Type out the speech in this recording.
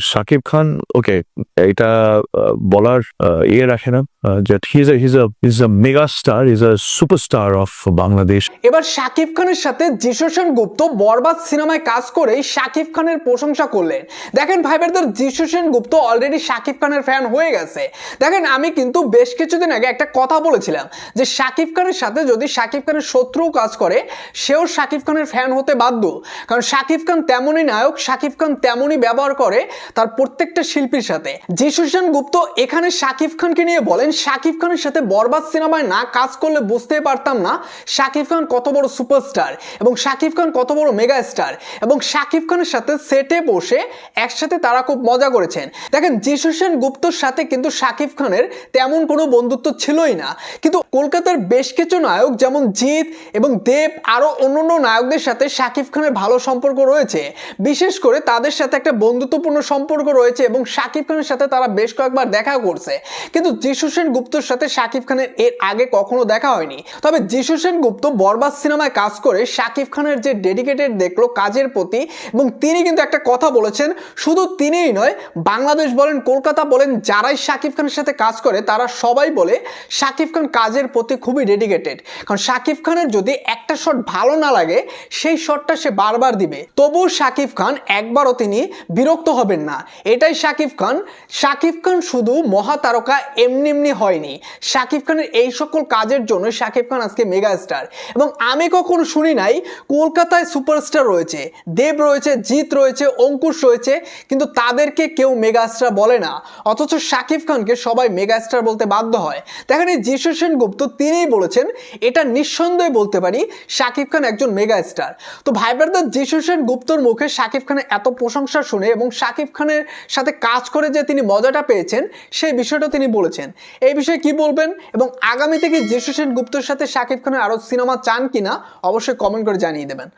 শাকিব খান ওকে এটা বলার ইয়ে রাখে না his his his a mega star is a superstar of Bangladesh এবার খানের সাথে গুপ্ত বরবাদ সিনেমায় কাজ শাকিব খানের প্রশংসা করলেন। দেখেন ভাই ব্রাদার গুপ্ত অলরেডি খানের ফ্যান হয়ে গেছে। দেখেন আমি কিন্তু বেশ কিছুদিন আগে একটা কথা বলেছিলাম যে শাকিব খানের সাথে যদি শাকিব খানের শত্রু কাজ করে, সেও শাকিব খানের ফ্যান হতে বাধ্য। কারণ শাকিব খান তেমনই নায়ক শাকিব খান তেমনই ব্যবহার করে তার প্রত্যেকটা শিল্পীর সাথে। সেন গুপ্ত এখানে শাকিব খানকে নিয়ে বলেন, শাকিব খানের সাথে বরবাদ সিনেমায় না কাজ করলে বুঝতে পারতাম না শাকিব খান কত বড় সুপারস্টার এবং শাকিব খান কত বড় মেগা স্টার এবং শাকিব খানের সাথে সেটে বসে একসাথে তারা খুব মজা করেছেন। দেখেন যিশু গুপ্তর সাথে কিন্তু শাকিব খানের তেমন কোনো বন্ধুত্ব ছিলই না। কিন্তু কলকাতার বেশ কিছু নায়ক যেমন জিৎ এবং দেব, আরও অন্যান্য নায়কদের সাথে শাকিব খানের ভালো সম্পর্ক রয়েছে। বিশেষ করে তাদের সাথে একটা বন্ধুত্বপূর্ণ সম্পর্ক রয়েছে এবং শাকিব খানের সাথে তারা বেশ কয়েকবার দেখা করছে। কিন্তু যিশু সেন গুপ্তর সাথে শাকিব খানের এর আগে কখনো দেখা হয়নি। তবে যিশু সেন গুপ্ত বরবাদ সিনেমায় কাজ করে শাকিব খানের যে ডেডিকেটেড দেখল কাজের প্রতি এবং তিনি কিন্তু একটা কথা বলেছেন, শুধু তিনিই নয়, বাংলাদেশ বলেন, কলকাতা বলেন, যারাই শাকিব খানের সাথে কাজ করে, তারা সবাই বলে শাকিব খান কাজের প্রতি খুবই ডেডিকেটেড কারণ শাকিব খানের যদি একটা শট ভালো না লাগে, সেই শটটা সে বারবার দিবে। তবুও শাকিব খান একবারও তিনি বিরক্ত হবেন না। এটাই শাকিব খান। শাকিব খান শুধু মহাতারকা এমনি এমনি হয়নি। শাকিব খানের এই সকল কাজের জন্য শাকিব খান আজকে মেগা স্টার এবং আমি কখনো শুনি নাই, কলকাতায় সুপারস্টার রয়েছে, দেব রয়েছে, জিৎ রয়েছে, অঙ্কুশ রয়েছে, কিন্তু তাদেরকে কেউ মেগা স্টার বলে না। অথচ শাকিব খানকে সবাই মেগা স্টার বলতে বাধ্য হয়। দেখেন এই যিশু সেন গুপ্ত তিনিই বলেছেন, এটা নিঃসন্দেহে বলতে পারি, শাকিব খান একজন মেগা স্টার তো ভাই ব্রাদার যিশু সেন গুপ্তর মুখে শাকিব খানের এত প্রশংসা শুনে এবং শাকিব খানের সাথে কাজ করে যে তিনি মজাটা পেয়েছেন, সেই বিষয়টা তিনি বলেছেন। এই বিষয়ে কি বলবেন এবং আগামী থেকে যীশু সেন গুপ্তর সাথে শাকিব খানের আরও সিনেমা চান কিনা, অবশ্যই কমেন্ট করে জানিয়ে দেবেন।